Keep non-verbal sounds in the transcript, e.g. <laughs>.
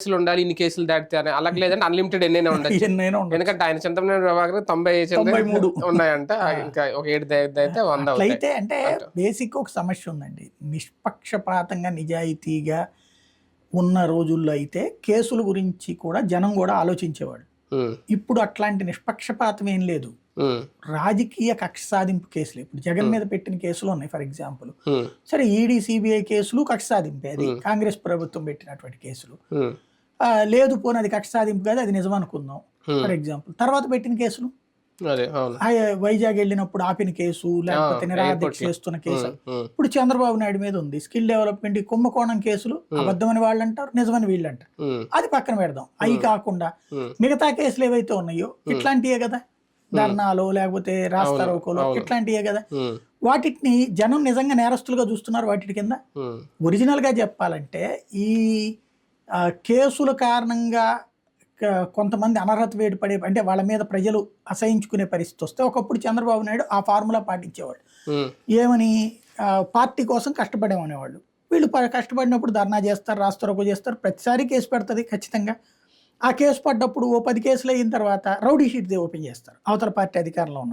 కేసులు ఉండాలి ఇన్ని కేసులు దాటితే అని. అలా <laughs> లేదంటే అన్లిమిటెడ్ ఎన్నైనా ఉండదు ఎందుకంటే ఆయన చింతమనేని ప్రభాకర్ తొంభై తొంభై మూడు. ఉన్నాయంట. ఇంకా ఒక ఏడు అయితే వంద అట్లయితే అంటే బేసిక్ ఒక సమస్య ఉందండి. నిష్పక్షపాతంగా నిజాయితీగా ఉన్న రోజుల్లో అయితే కేసుల గురించి కూడా జనం కూడా ఆలోచించేవాడు ఇప్పుడు అట్లాంటి నిష్పక్షపాతం ఏం లేదు. రాజకీయ కక్ష సాధింపు కేసులు. ఇప్పుడు జగన్ మీద పెట్టిన కేసులు ఉన్నాయి ఫర్ ఎగ్జాంపుల్. సరే ఈడీ సిబిఐ కేసులు కక్ష సాధింపే అది. కాంగ్రెస్ ప్రభుత్వం పెట్టినటువంటి కేసులు. లేదు పోనీ అది కక్ష సాధింపు కాదు అది నిజం అనుకుందాం. For example. తర్వాత పెట్టిన కేసులు? వైజాగ్ వెళ్ళినప్పుడు ఆపిన కేసు లేకపోతే నిరాదీక్ష. చేస్తున్న కేసు. ఇప్పుడు చంద్రబాబు నాయుడు మీద ఉంది. స్కిల్ డెవలప్మెంట్ ఈ కుంభకోణం కేసులు అబద్ధమని వాళ్ళు అంటారు నిజమని వీళ్ళు అంటారు అది పక్కన పెడదాం. అవి కాకుండా మిగతా కేసులు ఏవైతే ఉన్నాయో ఇట్లాంటివే కదా? ధర్నాలో లేకపోతే రాస్తా రోకోలో. ఇట్లాంటివే కదా? వాటిని జనం నిజంగా నేరస్తులుగా చూస్తున్నారు వాటి కింద? ఉమ్, ఒరిజినల్గా చెప్పాలంటే ఈ కేసుల కారణంగా కొంతమంది అనర్హత వేడి పడే అంటే వాళ్ళ మీద ప్రజలు అసహించుకునే పరిస్థితి వస్తే ఒకప్పుడు చంద్రబాబు నాయుడు ఆ ఫార్ములా పాటించేవాడు ఏమని పార్టీ కోసం కష్టపడేమనేవాళ్ళు. వీళ్ళు కష్టపడినప్పుడు ధర్నా చేస్తారు రాస్తారోకో చేస్తారు ప్రతిసారి కేసు పెడుతుంది ఖచ్చితంగా. ఆ కేసు పడ్డప్పుడు ఓ పది కేసులు అయిన తర్వాత రౌడీ షీట్ ఓపెన్ చేస్తారు అవతల పార్టీ అధికారంలో ఉన్న